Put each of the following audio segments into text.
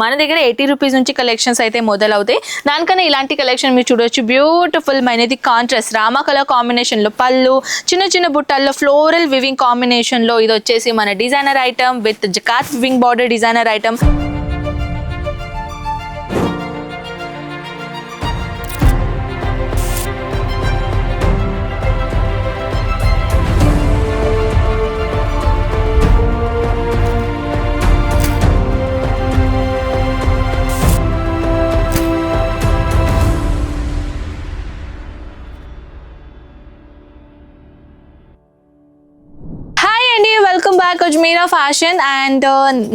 మన దగ్గర eighty rupees నుంచి కలెక్షన్స్ అయితే మొదలవుతాయి. దానికన్నా ఇలాంటి కలెక్షన్ మీరు చూడొచ్చు. బ్యూటిఫుల్ అనేది కాంట్రాస్ట్ రామా కలర్ కాంబినేషన్లో పళ్ళు చిన్న చిన్న బుట్టల్లో ఫ్లోరల్ వివింగ్ కాంబినేషన్లో ఇది వచ్చేసి మన designer item with jacquard weaving border designer item welcome back fashion and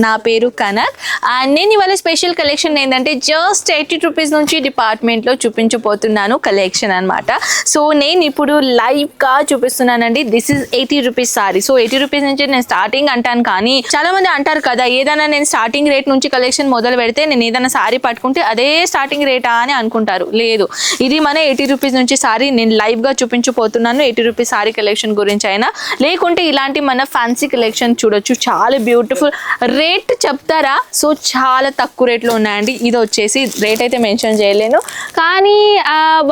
నా పేరు కనక్. అండ్ నేను ఇవాళ స్పెషల్ కలెక్షన్ ఏంటంటే జస్ట్ ఎయిటీ రూపీస్ నుంచి డిపార్ట్మెంట్లో చూపించబోతున్నాను కలెక్షన్ అనమాట సో నేను ఇప్పుడు లైవ్గా చూపిస్తున్నానండి. This is eighty rupees sari so eighty rupees నుంచి నేను స్టార్టింగ్ అంటాను కానీ చాలా మంది అంటారు కదా ఏదైనా నేను స్టార్టింగ్ రేట్ నుంచి కలెక్షన్ మొదలు పెడితే నేను ఏదైనా సారీ పట్టుకుంటే అదే స్టార్టింగ్ రేటా అని అనుకుంటారు. లేదు. ఇది మన ఎయిటీ రూపీస్ నుంచి సారీ నేను లైవ్గా చూపించబోతున్నాను ఎయిటీ రూపీస్ సారీ కలెక్షన్ గురించి అయినా. లేకుంటే ఇలాంటి మన ఫ్యాన్సీ కలెక్షన్ చూడొచ్చు. చాలా బ్యూటిఫుల్ రేట్ చెప్తారా? సో చాలా తక్కువ రేట్లో ఉన్నాయండి. ఇది వచ్చేసి రేట్ అయితే మెన్షన్ చేయలేను. కానీ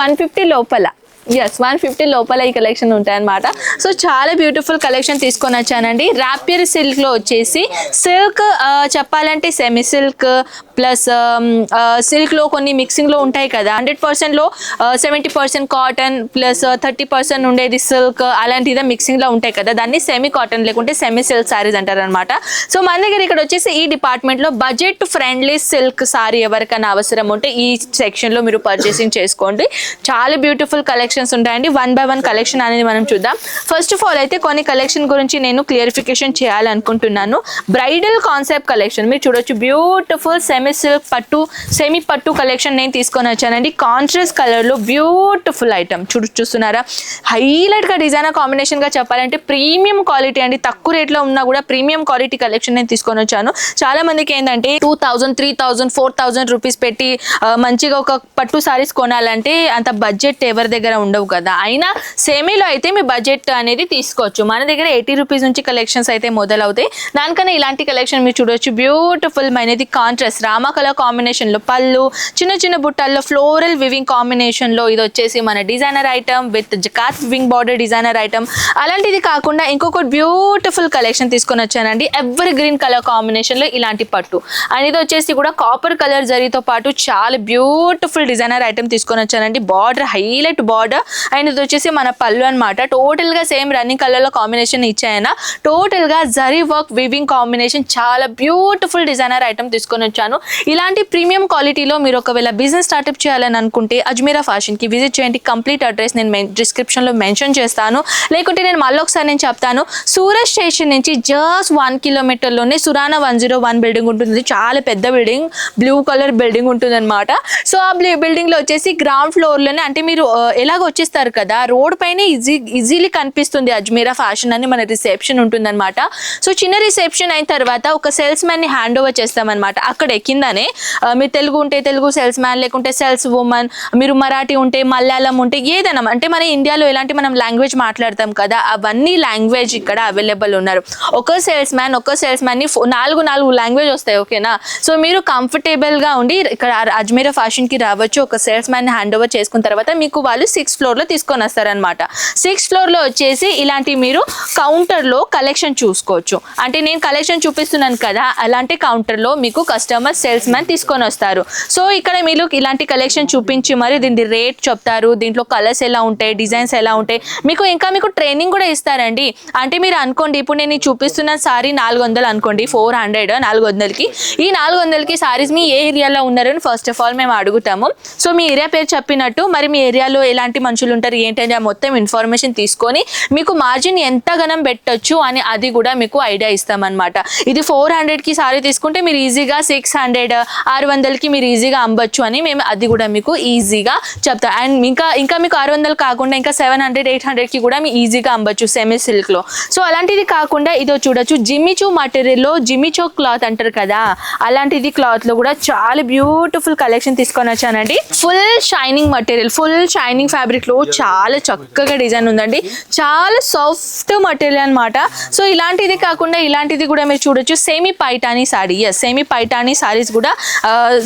వన్ ఫిఫ్టీ లోపల ఎస్ వన్ ఫిఫ్టీ లోపల ఈ కలెక్షన్ ఉంటాయన్నమాట. సో చాలా బ్యూటిఫుల్ కలెక్షన్ తీసుకొని వచ్చానండి. ర్యాపియర్ సిల్క్లో వచ్చేసి సిల్క్ చెప్పాలంటే సెమీ సిల్క్ ప్లస్ సిల్క్లో కొన్ని మిక్సింగ్లో ఉంటాయి కదా. హండ్రెడ్ పర్సెంట్లో seventy percent cotton plus thirty percent ఉండేది సిల్క్ అలాంటిదే మిక్సింగ్లో ఉంటాయి కదా. దాన్ని సెమీ కాటన్ లేకుంటే సెమీ సిల్క్ సారీస్ అంటారు అనమాట సో మన దగ్గర ఇక్కడ వచ్చేసి ఈ డిపార్ట్మెంట్లో బడ్జెట్ ఫ్రెండ్లీ సిల్క్ సారీ ఎవరికైనా అవసరం ఉంటే ఈ సెక్షన్లో మీరు పర్చేసింగ్ చేసుకోండి. చాలా బ్యూటిఫుల్ కలెక్షన్ కలెక్షన్స్ ఉంటాయండి. వన్ బై వన్ కలెక్షన్ అనేది మనం చూద్దాం. ఫస్ట్ ఆఫ్ ఆల్ అయితే కొన్ని కలెక్షన్ గురించి నేను క్లియరిఫికేషన్ చేయాలనుకుంటున్నాను. బ్రైడల్ కాన్సెప్ట్ కలెక్షన్ మీరు చూడొచ్చు. బ్యూటిఫుల్ సెమీ సిల్క్ పట్టు సెమీ పట్టు కలెక్షన్ నేను తీసుకొని వచ్చానండి. కాంట్రాస్ట్ కలర్లో బ్యూటిఫుల్ ఐటమ్ చూ చూస్తున్నారా? హైలైట్గా డిజైనర్ కాంబినేషన్గా చెప్పాలంటే ప్రీమియం క్వాలిటీ అండి. తక్కువ రేట్లో ఉన్నా కూడా ప్రీమియం క్వాలిటీ కలెక్షన్ నేను తీసుకొని వచ్చాను. చాలా మందికి ఏంటంటే two thousand three thousand four thousand rupees పెట్టి మంచిగా ఒక పట్టు సారీస్ కొనాలంటే అంత బడ్జెట్ ఎవరి దగ్గర ఉండవు కదా. అయినా సేమీలో అయితే మీ బడ్జెట్ అనేది తీసుకోవచ్చు. మన దగ్గర ఎయిటీ రూపీస్ నుంచి కలెక్షన్స్ అయితే మొదలవుతాయి. దానికన్నా ఇలాంటి కలెక్షన్ మీరు చూడొచ్చు. బ్యూటిఫుల్ అనేది కాంట్రాస్ట్ రామా కలర్ పళ్ళు చిన్న చిన్న బుట్టల్లో ఫ్లోరల్ వివింగ్ కాంబినేషన్లో ఇది వచ్చేసి మన designer item with jacquard weaving border designer item అలాంటిది కాకుండా ఇంకొకటి బ్యూటిఫుల్ కలెక్షన్ తీసుకొని వచ్చానండి. ఎవర్ గ్రీన్ కలర్ కాంబినేషన్లో ఇలాంటి పట్టు. అండ్ ఇది వచ్చేసి కూడా కాపర్ కలర్ జరీతో పాటు చాలా బ్యూటిఫుల్ డిజైనర్ ఐటమ్ తీసుకొని వచ్చానండి. బార్డర్ హైలైట్ బార్డర్ అండ్ ఇది వచ్చేసి మన పళ్ళు అనమాట టోటల్గా సేమ్ రన్నింగ్ కలర్లో కాంబినేషన్ ఇచ్చాయన. టోటల్గా జరీ వర్క్ వివింగ్ కాంబినేషన్ చాలా బ్యూటిఫుల్ డిజైనర్ ఐటమ్ తీసుకొని వచ్చాను. ఇలాంటి ప్రీమియం క్వాలిటీలో మీరు ఒకవేళ బిజినెస్ స్టార్ట్అప్ చేయాలని అనుకుంటే అజ్మీరా ఫ్యాషన్కి విజిట్ చేయండి. కంప్లీట్ అడ్రస్ నేను డిస్క్రిప్షన్లో మెన్షన్ చేస్తాను. లేకుంటే నేను మళ్ళీ ఒకసారి నేను చెప్తాను. సూరత్ స్టేషన్ నుంచి just one కిలోమీటర్లోనే Surana one zero one building ఉంటుంది. చాలా పెద్ద బిల్డింగ్ బ్లూ కలర్ బిల్డింగ్ ఉంటుంది అనమాట సో ఆ బిల్డింగ్లో వచ్చేసి గ్రౌండ్ ఫ్లోర్లోనే అంటే మీరు ఎలా ఎలాగ వచ్చేస్తారు కదా రోడ్ పైన ఈజీ ఈజీలీ కనిపిస్తుంది అజ్మీరా ఫ్యాషన్ అని మన రిసెప్షన్ ఉంటుందన్నమాట. సో చిన్న రిసెప్షన్ అయిన తర్వాత ఒక సేల్స్ మ్యాన్ని హ్యాండ్ ఓవర్ చేస్తామన్నమాట. అక్కడే కిందనే. మీరు తెలుగు ఉంటే తెలుగు సేల్స్ మ్యాన్ లేకుంటే సేల్స్ ఉమెన్ మీరు మరాఠీ ఉంటే మలయాళం ఉంటే ఏదైనా అంటే మన ఇండియాలో ఎలాంటి మనం లాంగ్వేజ్ మాట్లాడతాం కదా అవన్నీ లాంగ్వేజ్ ఇక్కడ అవైలబుల్ ఉన్నారు. ఒక సేల్స్ మ్యాన్ ఒక సేల్స్ మ్యాన్ని నాలుగు నాలుగు లాంగ్వేజ్ వస్తాయి ఓకేనా? సో మీరు కంఫర్టబుల్గా ఉండి ఇక్కడ అజ్మీరా ఫ్యాషన్కి రావచ్చు. ఒక సేల్స్ మ్యాన్ హ్యాండ్ ఓవర్ చేసుకున్న తర్వాత మీకు వాళ్ళు సిక్స్ ఫ్లోర్లో తీసుకొని వస్తారనమాట సిక్స్ ఫ్లోర్లో వచ్చేసి ఇలాంటి మీరు కౌంటర్లో కలెక్షన్ చూసుకోవచ్చు. అంటే నేను కలెక్షన్ చూపిస్తున్నాను కదా అలాంటి కౌంటర్లో మీకు కస్టమర్ సేల్స్ మ్యాన్ తీసుకొని వస్తారు. సో ఇక్కడ మీరు ఇలాంటి కలెక్షన్ చూపించి మరి దీని రేట్ చెప్తారు దీంట్లో కలర్స్ ఎలా ఉంటాయి డిజైన్స్ ఎలా ఉంటాయి మీకు ఇంకా మీకు ట్రైనింగ్ కూడా ఇస్తారండి. అంటే మీరు అనుకోండి ఇప్పుడు నేను చూపిస్తున్న సారీ నాలుగు వందలు అనుకోండి ఫోర్ హండ్రెడ్ నాలుగు వందలకి. ఈ నాలుగు వందలకి సారీస్ మీ ఏ ఏరియాలో ఉన్నారని ఫస్ట్ ఆఫ్ ఆల్ మేము అడుగుతాము. సో మీ ఏరియా పేరు చెప్పినట్టు మరి మీ ఏరియాలో ఎలాంటి మనుషులు ఉంటారు ఏంటని ఆ మొత్తం ఇన్ఫర్మేషన్ తీసుకొని మీకు మార్జిన్ ఎంత గనం పెట్టొచ్చు అని అది కూడా మీకు ఐడియా ఇస్తామన్నమాట. ఇది ఫోర్ హండ్రెడ్కి సారీ తీసుకుంటే మీరు ఈజీగా సిక్స్ హండ్రెడ్ ఆరు వందలకి మీరు ఈజీగా అమ్మచ్చు అని మేము అది కూడా మీకు ఈజీగా చెప్తాం. అండ్ ఇంకా ఇంకా మీకు ఆరు వందలు కాకుండా ఇంకా సెవెన్ హండ్రెడ్ ఎయిట్ హండ్రెడ్కి కూడా మీ ఈజీగా అమ్మచ్చు సెమీ సిల్క్లో సో అలాంటిది కాకుండా ఇదో చూడొచ్చు జిమ్మిచూ మటీరియల్లో జిమ్మిచో క్లాత్ అంటారు కదా అలాంటిది క్లాత్లో కూడా చాలా బ్యూటిఫుల్ కలెక్షన్ తీసుకొని వచ్చానండి. Full shining material full shining fabric ఫ్యాబ్రిక్లో చాలా చక్కగా డిజైన్ ఉందండి. చాలా సాఫ్ట్ మటీరియల్ అనమాట సో ఇలాంటిది కాకుండా ఇలాంటిది కూడా మీరు చూడొచ్చు. Semi Paithani sari yes semi Paithani saris కూడా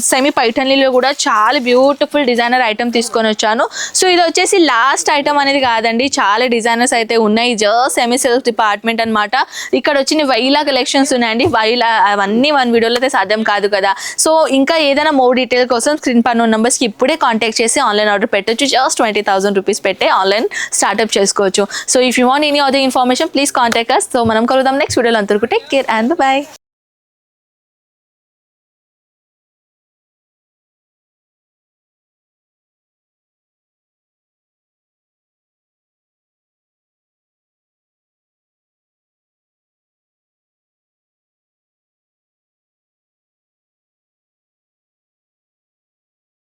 సెమీ పైఠానీలో కూడా చాలా బ్యూటిఫుల్ డిజైనర్ ఐటమ్ తీసుకొని వచ్చాను. సో ఇది వచ్చేసి లాస్ట్ ఐటమ్ అనేది కాదండి. చాలా డిజైనర్స్ అయితే ఉన్నాయి. జస్ట్ సెమీ సెల్ఫ్ డిపార్ట్మెంట్ అన్నమాట. ఇక్కడ వచ్చిన వైలా కలెక్షన్స్ ఉన్నాయండి. వైలా అవన్నీ వన్ వీడియోలో అయితే సాధ్యం కాదు కదా. సో ఇంకా ఏదైనా మోర్ డీటెయిల్ కోసం స్క్రీన్ పన్ను నెంబర్స్కి ఇప్పుడే కాంటాక్ట్ చేసి ఆన్లైన్ ఆర్డర్ పెట్టొచ్చు. జస్ట్ ట్వంటీ థౌసండ్ రూపీస్ పెట్టే ఆన్లైన్ స్టార్ట్అప్ చేసుకోవచ్చు. So if you want any other information please contact us so మనం కలుద్దాం నెక్స్ట్ వీడియోలో అంతవరకు. Take care and bye